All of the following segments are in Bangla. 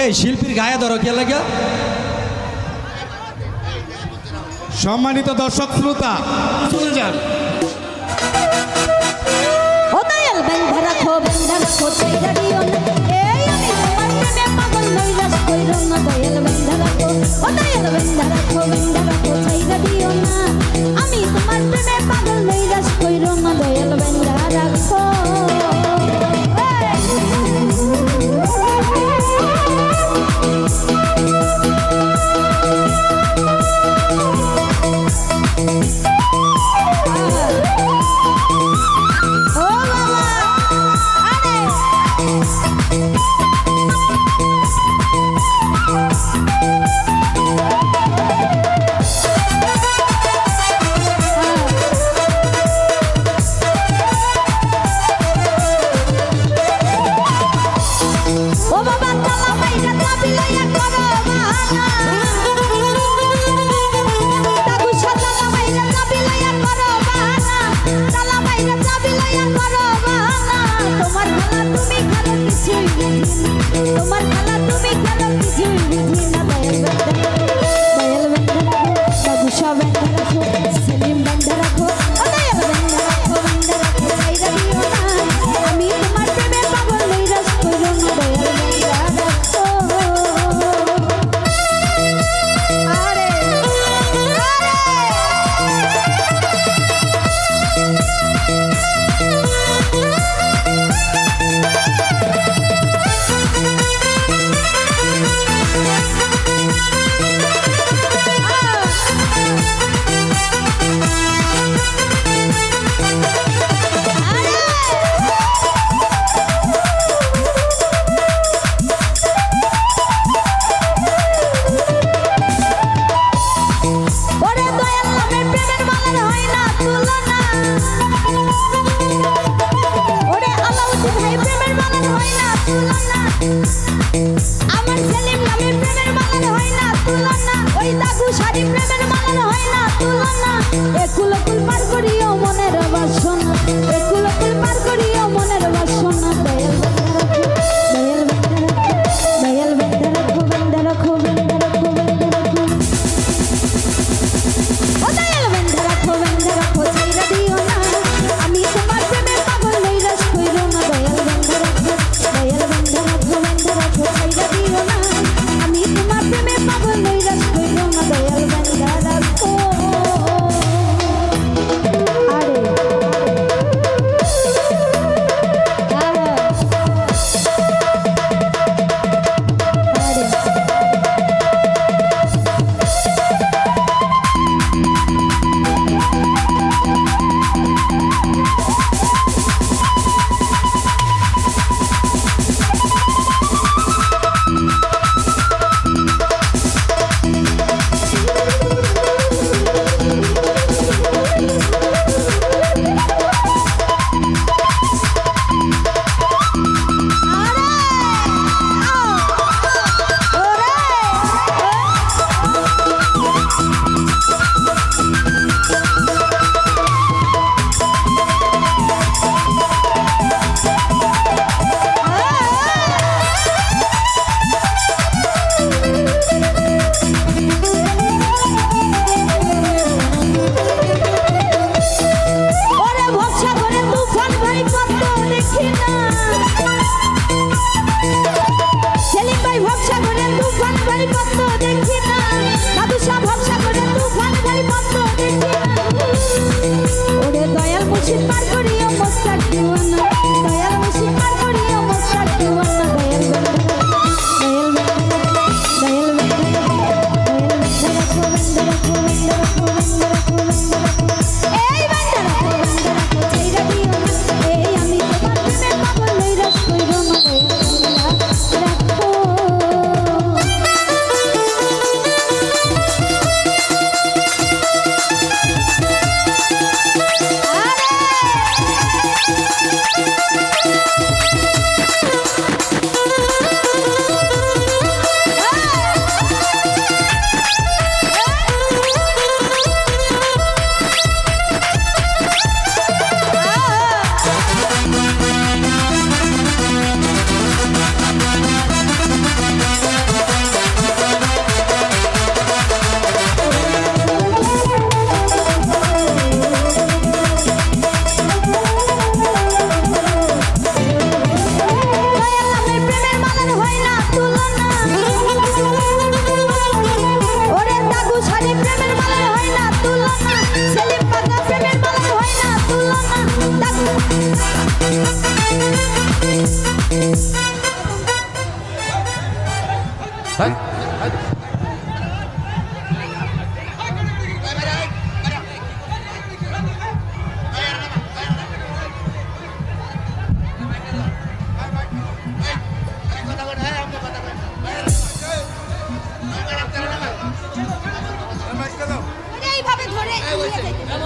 এই শিল্পীর গায়ে ধরো কে লাগে সম্মানিত দর্শক শ্রোতা চলে যান। এই Tomar palabras.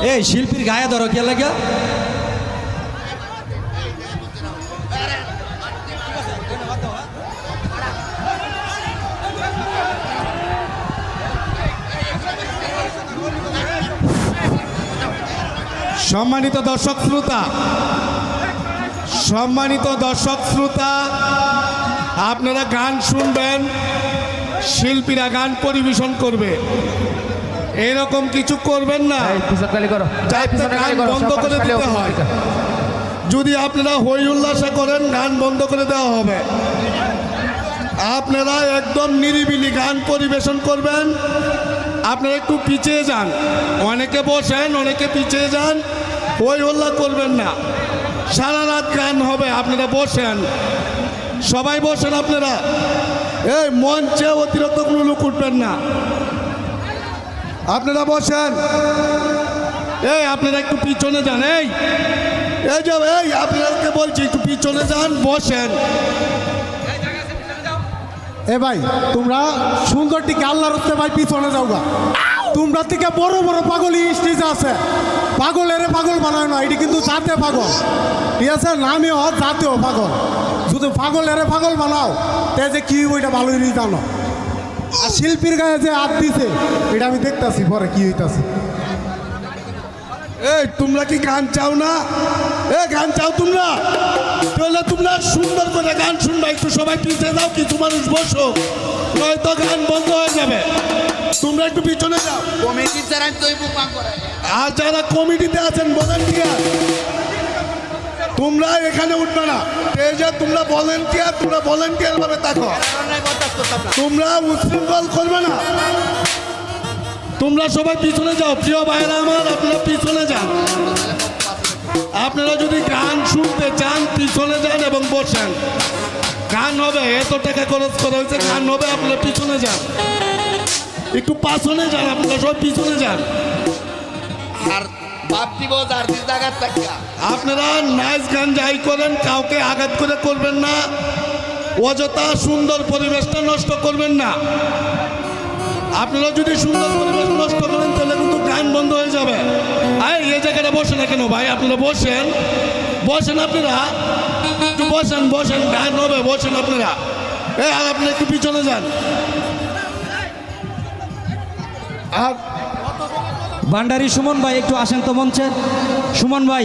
এই শিল্পীর গায়ে ধরো, কে লাগে? সম্মানিত দর্শক শ্রোতা, সম্মানিত দর্শক শ্রোতা, আপনারা গান শুনবেন, শিল্পীরা গান পরিবেশন করবে। এরকম কিছু করবেন না। বন্ধ করে দিতে হয়। যদি আপনারা হই উল্লাসে করেন গান বন্ধ করে দেওয়া হবে। আপনারা একদম নিরিবিলি গান পরিবেশন করবেন। আপনারা একটু পিছিয়ে যান। অনেকে বসেন অনেকে পিছিয়ে যান। হই হল্লা করবেন না। সারা রাত গান হবে আপনারা বসেন। সবাই বসেন আপনারা। এই মঞ্চে অতিরিক্ত কোনো লোক উঠবেন না। আপনারা বসেন। এই আপনারা একটু পিছনে যান এই। এই যে এই আপনাদেরকে বলছি একটু পিছনে যান বসেন। এ ভাই তোমরা সুন্দর টিকে আল্লাহর হচ্ছে ভাই পিছনে যাও গা। তোমরা থেকে বড় বড় পাগল স্টেজ আছে। পাগলের পাগল বানায় না এটি কিন্তু জাতে পাগল। ঠিক আছে? নামে হ জাতেও পাগল। শুধু পাগলের পাগল বানাও তে যে কি ওইটা ভালোই নিয়ে জানো। আর শিল্পীর গায়ে যে হাত দিছে এটা আমি দেখতাছি পরে কি হইতাছে। এই তোমরা কি গান চাও না? এ গান চাও তোমরা? তাহলে তোমরা সুন্দর করে গান শুনবে একটু সবাই পিছিয়ে যাও কিছু মানুষ বসো নয়তো গান বন্ধ হয়ে যাবে। তোমরা একটু পিছনে যাও। দ্বারা তুই আর যারা কমিটিতে আছেন ভলেন্টিয়ার তোমরা এখানে উঠবে না। যে তোমরা ভলেন্টিয়ার তোমরা ভলেন্টিয়ার ভাবে থাকো। তোমরা উচ্ছৃঙ্খল করবে না। তোমরা সবাই পিছনে যাও। প্রিয় ভাইরা আমার, আপনারা পিছনে যান। আপনারা যদি গান শুনতে চান, পিছনে যান এবং বসেন। গান হবে এত টাকা খরচ করা হয়েছে, গান হবে, আপনারা পিছনে যান। একটু পাছনে যান, আপনারা সবাই পিছনে যান। আর বাপ দিব যার জায়গার টাকা আপনারা নাচ গান যাই করেন, কাউকে আঘাত করে করবেন না। অযথা সুন্দর পরিবেশটা নষ্ট করবেন না। আপনারা যদি সুন্দর পরিবেশ নষ্ট করেন, তাহলে কিন্তু গান বন্ধ হয়ে যাবে। আয় এই জায়গাটা বসে না কেন ভাই, আপনারা বসেন। বসেন আপনারা। বসেন বসেন, গান হবে, বসেন আপনারা। এ আর আপনি একটু পিছনে যান। আর ভান্ডারি সুমন ভাই একটু আসেন তো মঞ্চে। সুমন ভাই।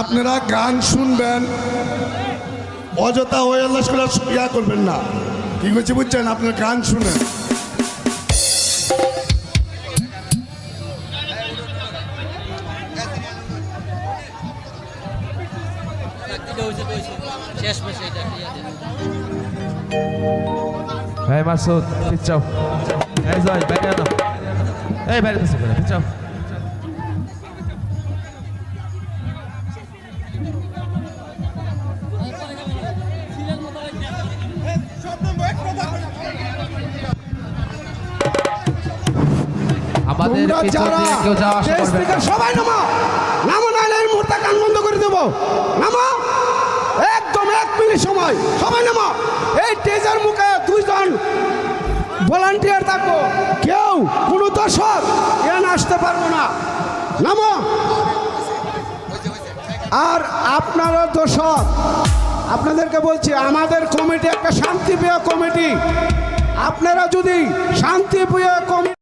আপনারা গান শুনবেন অযথা ওয়েলাস করে ইয়া করবেন না। কি হচ্ছে বুঝছেন? আপনার গান শুনেন। মাসুদ পিছাও এই জয় বাইরে আনো এই বাইরে পিছাও পিছাও আমাদের তোমরা পিছন কেউ যাওয়া আসা করবে না। সবাই নামো নামো নাহলে মুহূর্তে গান বন্ধ করে দেবো। নামো। মিনিট সময়, সবাই নামো। এই স্টেজের মুখে দুইজন ভলান্টিয়ার থাকব। কেউ, কোনো দর্শক, এখানে আসতে পারব না। নামো। আর আপনারা দর্শক, আপনাদেরকে বলছি, আমাদের কমিটি একটা শান্তিপ্রিয় কমিটি আপনারা যদি শান্তিপ্রিয় কমিটি